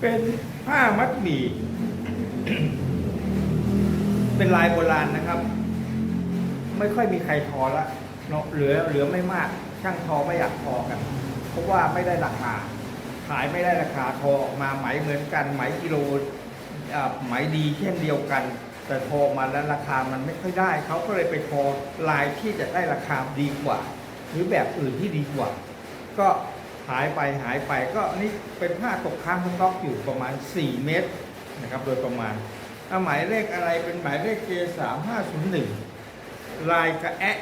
เป็นผ้ามัดหมี่ เป็นลายโบราณนะครับ ไม่ค่อยมีใครทอละเนาะเหลือเหลือไม่มาก ช่างทอไม่อยากทอกันเพราะว่าไม่ได้ราคา ขายไม่ได้ราคาทอออกมาไหมเหมือนกัน ไหมกิโลไหมดีเช่นเดียวกัน แต่ทอมาแล้วราคามันไม่ค่อยได้ เขาก็เลยไปทอลายที่จะได้ราคาดีกว่า หรือแบบอื่นที่ดีกว่า ก็ หายไปหายไปก็นี่เป็นผ้าตกค้างสต็อกอยู่ประมาณ 4 เมตรนะครับโดยประมาณอาหมายเลขอะไรเป็นหมายเลข J 3 5 0 1 ลายกระแอะ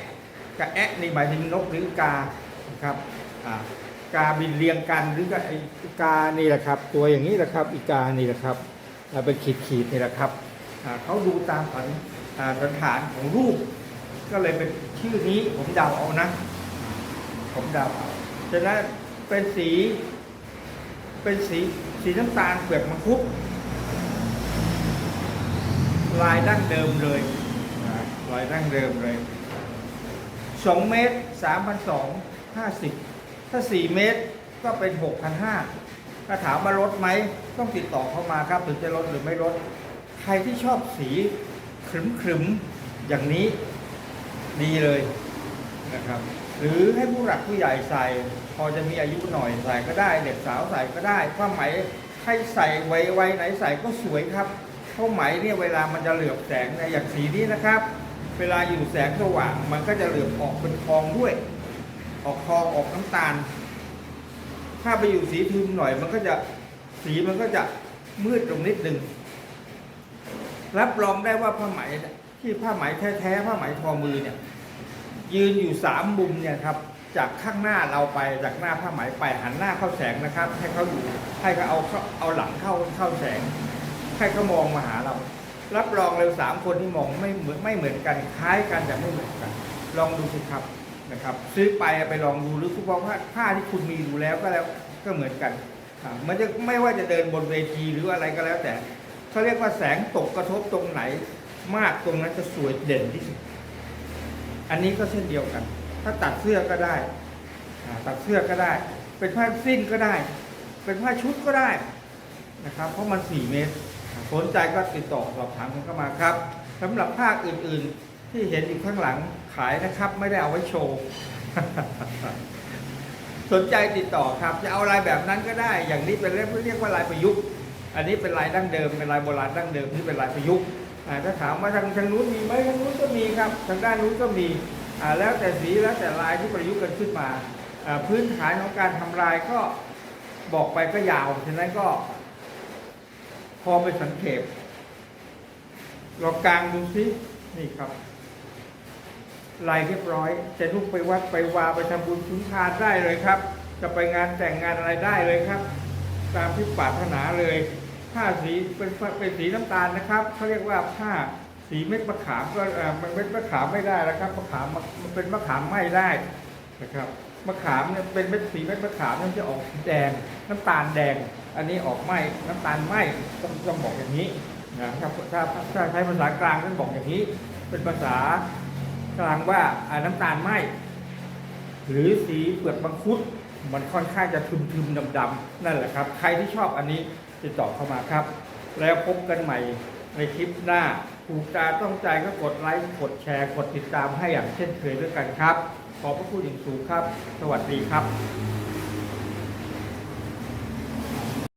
กระแอะนี่หมายถึงนกหรือกานะครับกาบินเรียงกันหรือกาอ้กานี่แหละครับ ตัวอย่างนี้แหละครับอีกานี่แหละครับอ่าเป็นขีดขีดนี่แหละครับเขาดูตามสันสันฐานของรูป ก็เลยเป็นชื่อนี้ผมเดาเอานะ ผมเดาเอาฉะนั้น เป็นสี เป็นสีสีน้ำตาลเปลือกมังคุดลายดั้งเดิมเลยนะลายดั้งเดิมเลยสองเมตรสามพันสองห้าสิบถ้าสี่เมตรก็เป็นหกพันห้าถ้าถามมาลดไหมต้องติดต่อเข้ามาครับถึงจะลดหรือไม่ลด ใครที่ชอบสีขรึมขรึมๆอย่างนี้ดีเลยนะครับ หรือให้ผู้หลักผู้ใหญ่ใส่ พอจะมีอายุหน่อยใส่ก็ได้ เด็กสาวใส่ก็ได้ผ้าไหมให้ใส่ไว้ไว้ไหนใส่ก็สวยครับผ้าไหมเนี่ยเวลามันจะเหลือบแสงในอย่างสีนี้นะครับ เวลาอยู่แสงสว่างมันก็จะเหลือบออกเป็นทองด้วย ออกทองออกน้ำตาล ถ้าไปอยู่สีทึมหน่อยมันก็จะสีมันก็จะมืดลงนิดนึงรับรองได้ว่าผ้าไหมที่ผ้าไหมแท้ๆผ้าไหมทอมือเนี่ย ยืนอยู่สามมุมเนี่ยครับจากข้างหน้าเราไปจากหน้าผ้าไหมไปหันหน้าเข้าแสงนะครับ ให้เขาอยู่ให้เขาเอาเขาเอาหลังเข้าเข้าแสง ให้เขามองมาหาเรา รับรองเลยสามคนที่มองไม่เหมือนไม่เหมือนกันคล้ายกันแต่ไม่เหมือนกัน ลองดูสิครับนะครับ ซื้อไปไปลองดูหรือคุณบอกว่าผ้าที่คุณมีอยู่แล้วก็แล้วก็เหมือนกันมันจะไม่ว่าจะเดินบนเวทีหรืออะไรก็แล้วแต่เขาเรียกว่าแสงตกกระทบตรงไหน มากตรงนั้นจะสวยเด่นที่สุด อันนี้ก็เช่นเดียวกัน ถ้าตัดเสื้อก็ได้ ตัดเสื้อก็ได้ เป็นผ้าสิ้นก็ได้ เป็นผ้าชุดก็ได้นะครับ เพราะมัน 4 เมตร สนใจก็ติดต่อสอบถามกันเข้ามาครับสำหรับภาคอื่นๆที่เห็นอยู่ข้างหลังขายนะครับ ไม่ได้เอาไว้โชว์สนใจติดต่อครับ จะเอาลายแบบนั้นก็ได้ อย่างนี้เป็นเรียกเรียกว่าลายประยุกต์ อันนี้เป็นลายดั้งเดิม เป็นลายโบราณดั้งเดิมที่เป็นลายประยุกต์ ถ้าถามว่าทางทางนู้นมีไหมทางนู้นก็มีครับ ทางด้านนู้นก็มีแล้วแต่สีแล้วแต่ลายที่ประยุกต์กันขึ้นมา พื้นฐานของการทำลายก็บอกไปก็ยาวฉะนั้นก็ พอไปสังเกตลองกลางดูสินี่ครับลายเรียบร้อย จะลุกไปวัดไปวาไปทำบุญชุนทานได้เลยครับ จะไปงานแต่งงานอะไรได้เลยครับ ตามที่ปรารถนาเลย ผ้าสีเป็นเป็นสีน้ำตาลนะครับเขาเรียกว่าผ้าสีเม็ดมะขามก็เออมันเม็ดมะขามไม่ได้แล้วครับมะขามมันเป็นมะขามไม่ได้นะครับมะขามเนี่ยเป็นเม็ดสีเม็ดมะขามมันจะออกสีแดงน้ำตาลแดง อันนี้ออกไหมน้ำตาลไหมต้องต้องบอกอย่างนี้นะครับถ้าถ้าใช้ภาษากลางต้องบอกอย่างนี้ เป็นภาษากลางว่าน้ำตาลไหมหรือสีเปลือกมังคุดมันค่อนข้างจะทึมๆดำๆนั่นแหละครับ ใครที่ชอบอันนี้ ติดต่อเข้ามาครับ แล้วพบกันใหม่ในคลิปหน้าถูกตาต้องใจก็กดไลค์กดแชร์กดติดตามให้อย่างเช่นเคยด้วยกันครับ ขอบพระคุณอย่างสูงครับ สวัสดีครับ